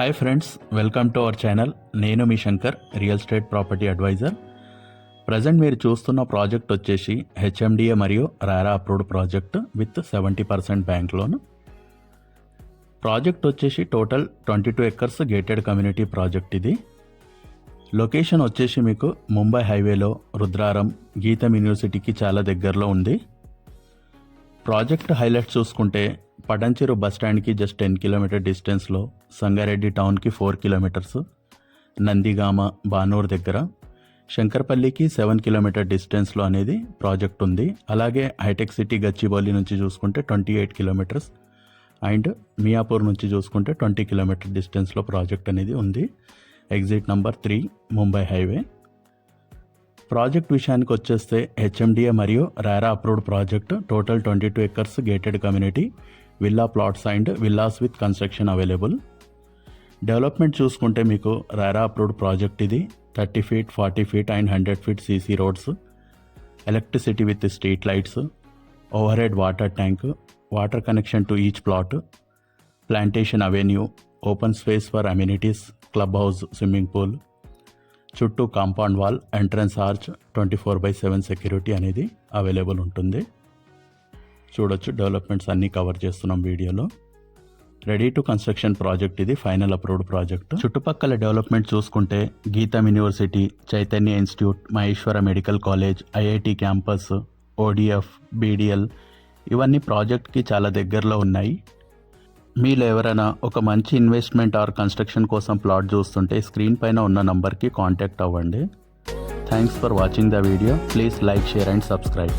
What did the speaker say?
Hi friends welcome to our channel. నేను మీ Shankar real estate property advisor. Present మీరు చూస్తున్న project వచ్చేసి HMDA మరియు RERA approved project with seventy percent bank loan. Project వచ్చేసి total twenty two acres gated community project ఇది. Location వచ్చేసి మీకు ముంబై హైవేలో రుద్రారం గీతం యూనివర్సిటీకి చాలా దగ్గరలో ఉంది. ప్రాజెక్ట్ హైలైట్స్ చూసుకుంటే పటంచెరు బస్ స్టాండ్కి జస్ట్ టెన్ కిలోమీటర్ డిస్టెన్స్లో సంగారెడ్డి టౌన్కి ఫోర్ కిలోమీటర్స్ నందిగామ బానూర్ దగ్గర. శంకర్పల్లికి సెవెన్ కిలోమీటర్ డిస్టెన్స్లో అనేది ప్రాజెక్ట్ ఉంది. అలాగే హైటెక్ సిటీ గచ్చిబౌలి నుంచి చూసుకుంటే twenty eight kilometers and Miyapur నుంచి చూసుకుంటే ట్వంటీ కిలోమీటర్ డిస్టెన్స్లో ప్రాజెక్ట్ అనేది ఉంది. Exit number three Mumbai highway project విషయానికి వచ్చేస్తే హెచ్ఎండిఏ మరియు RERA approved project total twenty two acres gated community villa plots and villas with construction available development చూసుకుంటే మీకు రారా అప్రూవ్డ్ ప్రాజెక్ట్ ఇది. Thirty feet forty feet and hundred feet CC roads electricity with street lights overhead water tank water connection to each plot plantation avenue open space for amenities club house swimming pool చుట్టూ compound wall entrance arch twenty four by seven security అనేది available ఉంటుంది. చూడొచ్చు developments అన్నీ cover చేస్తున్నాం వీడియోలో. Ready to construction project ఇది final approved project చుట్టుపక్కల development చూసుకుంటే Gitam university Chaitanya institute Maheshwara medical college IIT campus ODF BDL ఇవన్నీ ప్రాజెక్ట్కి చాలా దగ్గరలో ఉన్నాయి. మీరు ఎవరైనా ఒక మంచి ఇన్వెస్ట్మెంట్ ఆర్ కన్స్ట్రక్షన్ కోసం ప్లాట్ చూస్తుంటే స్క్రీన్ పైన ఉన్న నంబర్కి కాంటాక్ట్ అవ్వండి. Thanks for watching the video please like share and subscribe